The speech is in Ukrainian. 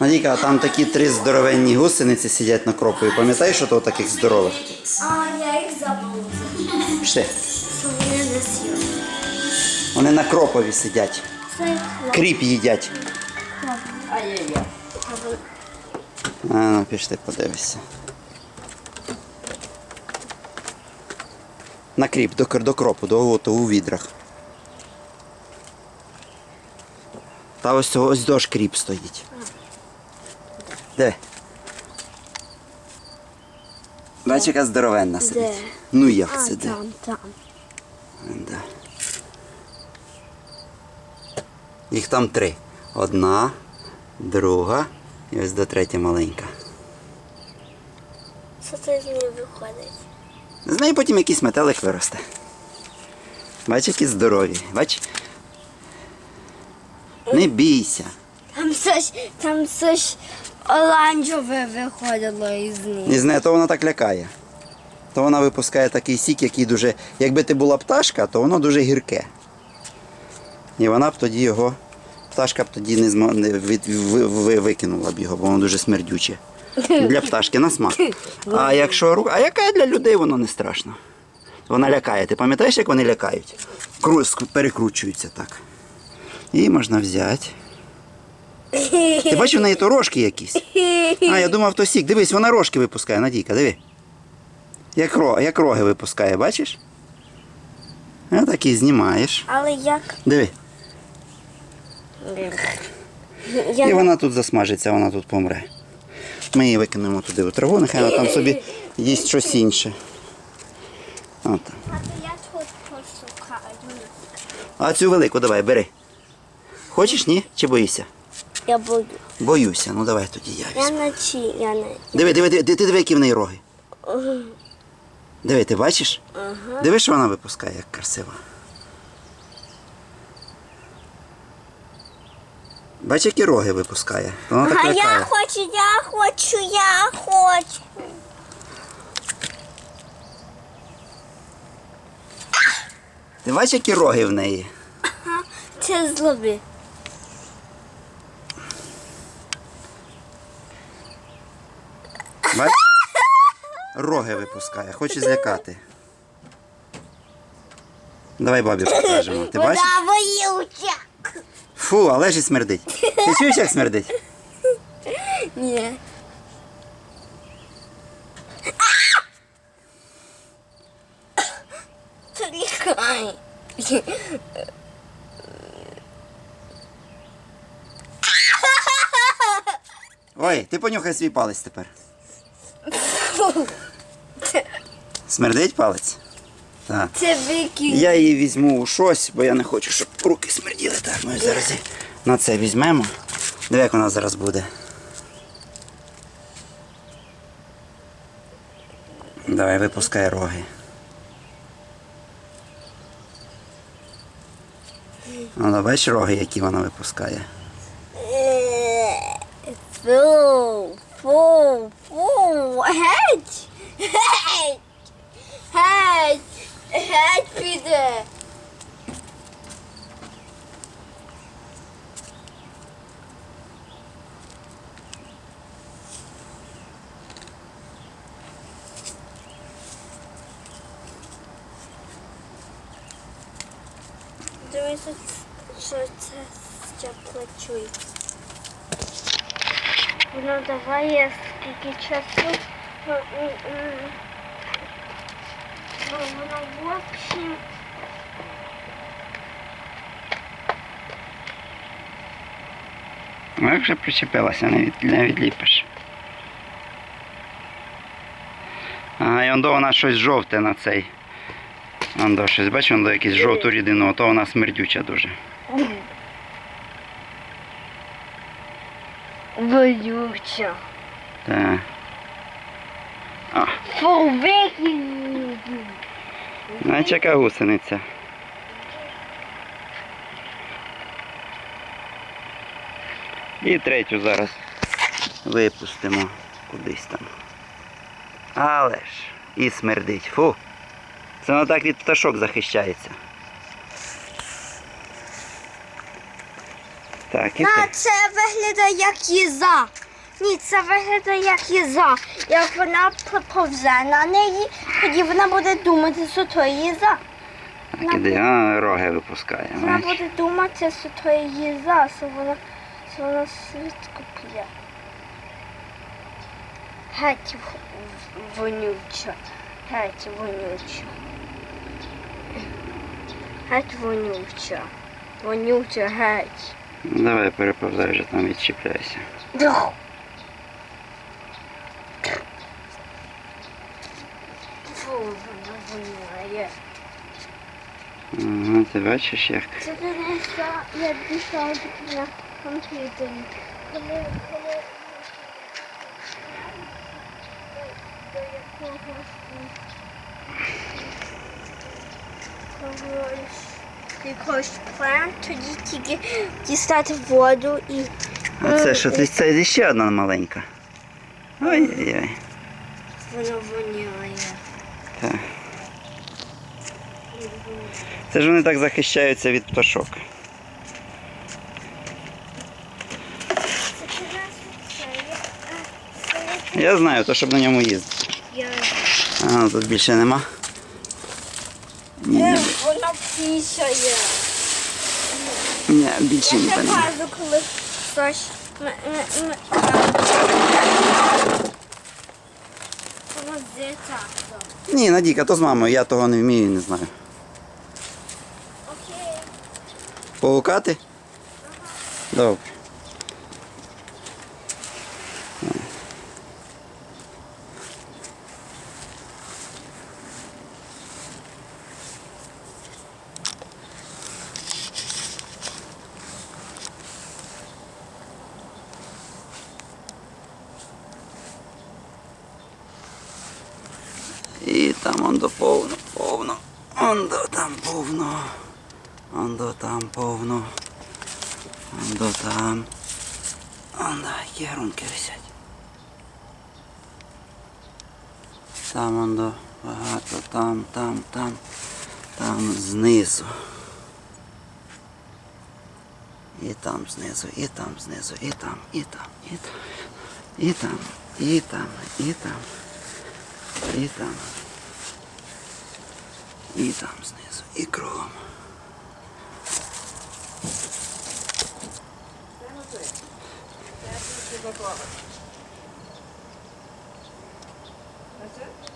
Надійка, а там такі три здоровенні гусениці сидять на кропові. Пам'ятаєш, що то таких здорових? А я їх забула. Пішли. Що вони на кропові сидять. Кріп їдять. Ай-яй-яй. А, ну пішли, подивися. На кріп, до, до кропу, до ото, у відрах. Та ось ось дощ кріп стоїть. Де? Бачиш, яка здоровенна сидить. Де? Ну як А, це де? там, там. Да. Їх там три. Одна, друга і ось до третя маленька. Що це з нею виходить? З неї потім якийсь метелик виросте. Бач, які здорові. Бач? Не бійся. Там щось, там щось оранжеве виходило із них. І з неї то вона так лякає. То вона випускає такий сік, який дуже. Якби ти була пташка, то воно дуже гірке. І вона б тоді його. Пташка б тоді не, змо... не ви... ви- викинула б його, бо воно дуже смердюче. Для пташки на смак. А якщо ру- А яка для людей воно не страшно. Вона лякає. Ти пам'ятаєш, як вони лякають? Кру... Перекручуються так. І можна взяти. Ти бачиш, в неї то рожки якісь. А, я думав, то сік. Дивись, вона рожки випускає, Надійка, диви. Як, ро... як роги випускає, бачиш? А так і знімаєш. Але як? Диви. І вона тут засмажиться, вона тут помре. Ми її викинемо туди у траву, нехай вона там собі їсть щось інше. От. Я. А цю велику давай, бери. Хочеш, ні? Чи боїшся? Я буду. Боюся, ну давай тоді я. Я візьму. на чи, я на... Диви, диви, диви, ти диви, які в неї роги. Диви, ти бачиш? Ага. Диви, що вона випускає, як красиво. Бачиш, які роги випускає. Вона так А я лякає. хочу, я хочу, я хочу. Ти бачиш, які роги в неї? Це злоби. Бачиш? Роги випускає, хоче злякати. Давай бабі покажемо. Ти бачиш? Фу, але ж і смердить. Ти чуєш, як смердить? Ні. Ой, ти понюхай свій палець тепер. Смердить палець? Так. Це викинь. Я її візьму у щось, бо я не хочу, щоб руки смерділи. Так, ми зараз її на це візьмемо. Диви, як вона зараз буде. Давай випускай роги. Ну, бачиш роги, які вона випускає. Фу, фу, фу, геть, геть, геть, геть піде. Дивися, що це стекло Ну давай я скільки часу. Ну. Ну, воно в общем. Ну, як вже причепилася, не, від, не відліпиш. Ага, і он до вона щось жовте на цей. Он до щось, бачиш, он до якусь жовту рідину, а то вона смердюча дуже. Боюся. Так. Викинь. знаєш, яка гусениця. І третю зараз випустимо кудись там. Але ж і смердить. Фу. Це воно так від пташок захищається. Так, і На, так. це виглядає як їза. Ні, це виглядає як їза. Як вона повзе на неї, тоді вона буде думати, що то їза. Так, іди, а, роги випускає. Вона бачиш? буде думати, що то їза, що вона, що вона швидко п'є. Геть вонюча. Геть вонюча. Геть вонюча. Вонюча, геть. Давай переповзай вже там відчіпляйся. Дух. Фу, вона воняє. Ага, ти бачиш як. Це принесла, я дійшла на комп'ютері. Коли, коли до якогось когось якогось план, тоді тільки дістати воду і А це що ти це ще одна маленька. Ой-ой-ой. воно воняє. Це ж вони так захищаються від пташок. Я знаю, то щоб на ньому їздити. А, тут більше нема. Ні, ні, Вона пісяє. ні, більше Я ні. ще нема. кажу, коли хтось. Ні, Надіка, то з мамою, я того не вмію і не знаю. Погукати? Добре. І там он до повно, повно. Он до там повно. Он до там повно. Он до там. Он да, які грунки висять. Там он до багато, там, там, там, там знизу. І там знизу, і там знизу, і там, і там, і там, і там, і там, і там. І там. І там знизу, і кругом. That's it?